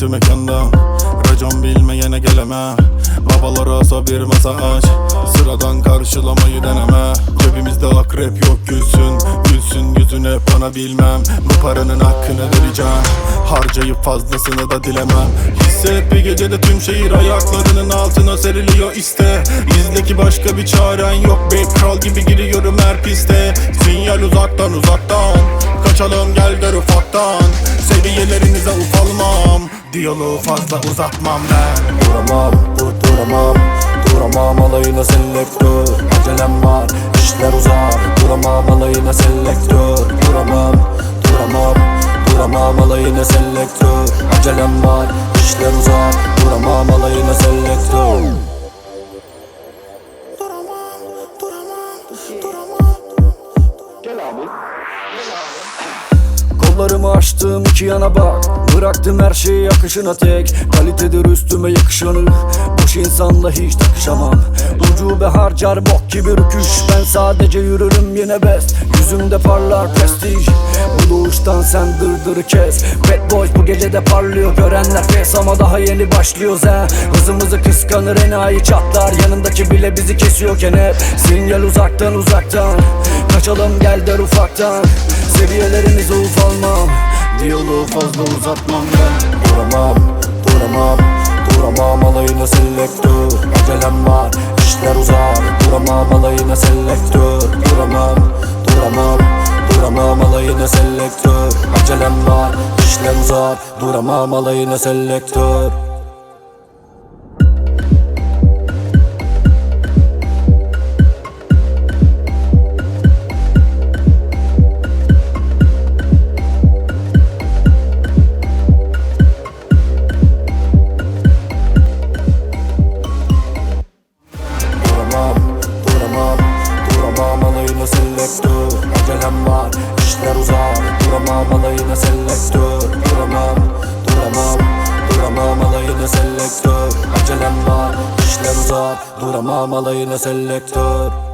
Parti mekanda. Racon bilmeyene gelemem. Babalara sabir mesaj. Sıradan karşılamayı deneme. Cebimizde akrep yok gülsün. Gülsün yüzüne bana bilmem. Bu paranın hakkını vereceğim. Harcayıp fazlasını da dilemem. Hisset bir gecede tüm şehir ayaklarının altına seriliyor iste. İzle ki başka bir çaren yok be. Kral gibi giriyorum her piste. Sinyal uzaktan uzaktan. Kaçalım gel der ufaktan Seviyelerinize ufalmam Diyaloğu fazla uzatmam ben. Duramam, dur duramam. Duramam alayına selektör. Acelem var, işler uzar. Duramam alayına selektör. Duramam, duramam. Duramam alayına selektör. Acelem var, işler uzar. Duramam alayına selektör Kollarımı açtım iki yana bak. Bıraktım her şeyi akışına tek. Kalitedir üstüme yakışanı Boş insanla hiç takışamam. Ucube harcar bok gibi rüküş. Ben sadece yürürüm yine best Yüzümde parlar prestij. Bu doğuştan sen dırdırı kes. Bad boys bu gecede parlıyor Görenler pes ama daha yeni başlıyoruz he Hızımızı kıskanır enayi çatlar. Yanındaki bile bizi kesiyorken hep. Sinyal uzaktan uzaktan. Kaçalım gel der ufaktan Seviyelerimize ufalmam Diyaloğu fazla uzatmam ben Duramam, duramam Duramam alayına selektör. Acelem var, işler uzar. Duramam alayına selektör. Duramam, duramam Duramam alayına selektör. Acelem var, işler uzar. Duramam alayına selektör Acelem var, işler uzar. Duramam alayına selektör. Duramam, duramam, duramam alayına selektör. Acelem var, işler uzar. Duramam alayına selektör